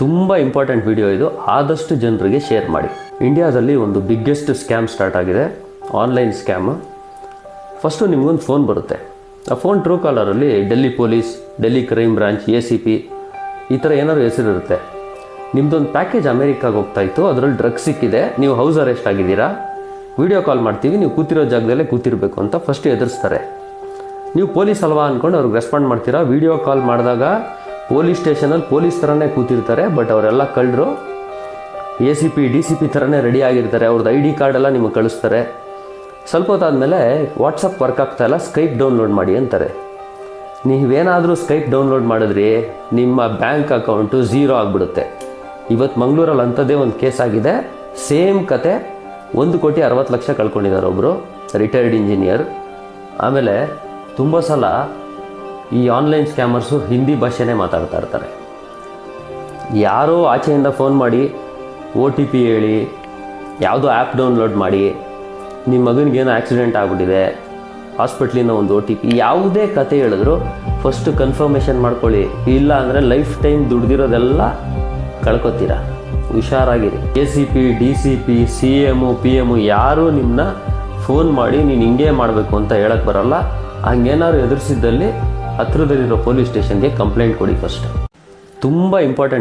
ತುಂಬ important video ಇದು. ಆದಷ್ಟು ಜನರಿಗೆ ಶೇರ್ ಮಾಡಿ. ಇಂಡಿಯಾದಲ್ಲಿ ಒಂದು ಬಿಗ್ಗೆಸ್ಟ್ ಸ್ಕ್ಯಾಮ್ ಸ್ಟಾರ್ಟ್ ಆಗಿದೆ. ಆನ್ಲೈನ್ ಸ್ಕ್ಯಾಮ್ ಫಸ್ಟು ನಿಮಗೊಂದು ಫೋನ್ ಬರುತ್ತೆ. ಆ phone true ಕಾಲರಲ್ಲಿ Delhi police Delhi crime branch A C P ಈ ಥರ ಏನಾದ್ರು ಹೆಸರಿರುತ್ತೆ ನಿಮ್ಮದೊಂದು ಪ್ಯಾಕೇಜ್ ಅಮೇರಿಕಾಗೆ ಹೋಗ್ತಾ ಇತ್ತು. ಅದರಲ್ಲಿ ಡ್ರಗ್ ಸಿಕ್ಕಿದೆ. ನೀವು ಹೌಸ್ ಅರೆಸ್ಟ್ ಆಗಿದ್ದೀರಾ? ವಿಡಿಯೋ ಕಾಲ್ ಮಾಡ್ತೀವಿ. ನೀವು ಕೂತಿರೋ ಜಾಗದಲ್ಲೇ ಕೂತಿರಬೇಕು ಅಂತ ಫಸ್ಟ್ ಎದುರಿಸ್ತಾರೆ ನೀವು ಪೊಲೀಸ್ ಅಲ್ವಾ ಅಂದ್ಕೊಂಡು ಅವ್ರಿಗೆ ರೆಸ್ಪಾಂಡ್ ಮಾಡ್ತೀರಾ? ವಿಡಿಯೋ ಕಾಲ್ ಮಾಡಿದಾಗ ಪೊಲೀಸ್ ಸ್ಟೇಷನಲ್ಲಿ ಪೊಲೀಸ್ ಥರನೇ ಕೂತಿರ್ತಾರೆ ಬಟ್ ಅವರೆಲ್ಲ ಕಳ್ಳರು. A C P D C P ಥರನೇ ರೆಡಿ ಆಗಿರ್ತಾರೆ, ಅವ್ರದ್ದು ಐ ಡಿ ಕಾರ್ಡ್ ಎಲ್ಲ ನಿಮಗೆ ಕಳಿಸ್ತಾರೆ. ಸ್ವಲ್ಪ ಹೊತ್ತಾದಮೇಲೆ ವಾಟ್ಸಪ್ ವರ್ಕ್ ಆಗ್ತಾ ಇಲ್ಲ ಸ್ಕೈಪ್ ಡೌನ್ಲೋಡ್ ಮಾಡಿ ಅಂತಾರೆ. ನೀವೇನಾದರೂ ಸ್ಕೈಪ್ ಡೌನ್ಲೋಡ್ ಮಾಡಿದ್ರಿ ನಿಮ್ಮ ಬ್ಯಾಂಕ್ ಅಕೌಂಟು ಝೀರೋ ಆಗಿಬಿಡುತ್ತೆ. ಇವತ್ತು ಮಂಗಳೂರಲ್ಲಿ ಅಂಥದ್ದೇ ಒಂದು ಕೇಸ್ ಆಗಿದೆ. ಸೇಮ್ ಕತೆ, ಒಂದು ಕೋಟಿ ಅರವತ್ತು ಲಕ್ಷ ಕಳ್ಕೊಂಡಿದ್ದಾರೆ ಒಬ್ಬರು ರಿಟೈರ್ಡ್ ಇಂಜಿನಿಯರ್ ಆಮೇಲೆ ತುಂಬ ಸಲ ಈ ಆನ್ಲೈನ್ ಸ್ಕ್ಯಾಮರ್ಸು ಹಿಂದಿ ಭಾಷೆನೇ ಮಾತಾಡ್ತಾ ಇರ್ತಾರೆ. ಯಾರೋ ಆಚೆಯಿಂದ ಫೋನ್ ಮಾಡಿ ಒ ಟಿ ಪಿ ಹೇಳಿ, ಯಾವುದೋ ಆ್ಯಪ್ ಡೌನ್ಲೋಡ್ ಮಾಡಿ ನಿಮ್ಮ ಮಗನಿಗೇನೋ ಆಕ್ಸಿಡೆಂಟ್ ಆಗಿಬಿಟ್ಟಿದೆ ಹಾಸ್ಪಿಟ್ಲಿಂದ ಒಂದು ಒ ಟಿ ಪಿ ಯಾವುದೇ ಕತೆ ಹೇಳಿದ್ರು ಫಸ್ಟ್ ಕನ್ಫರ್ಮೇಷನ್ ಮಾಡ್ಕೊಳ್ಳಿ. ಇಲ್ಲ ಅಂದರೆ ಲೈಫ್ ಟೈಮ್ ದುಡ್ದಿರೋದೆಲ್ಲ ಕಳ್ಕೊತೀರಾ? ಹುಷಾರಾಗಿರಿ. A C P D C P C M P emu ಯಾರೂ ನಿಮ್ಮನ್ನ ಫೋನ್ ಮಾಡಿ, ನೀನು ಹಿಂಗೆ ಮಾಡಬೇಕು ಅಂತ ಹೇಳಕ್ಕೆ ಬರಲ್ಲ. ಹಂಗೇನಾದ್ರು ಎದುರಿಸಿದ್ದಲ್ಲಿ ಹತ್ರದಲ್ಲಿರೋ ಪೊಲೀಸ್ ಸ್ಟೇಷನ್ಗೆ ಕಂಪ್ಲೇಂಟ್ ಕೊಡಿ ಫಸ್ಟ್ ತುಂಬ ಇಂಪಾರ್ಟೆಂಟ್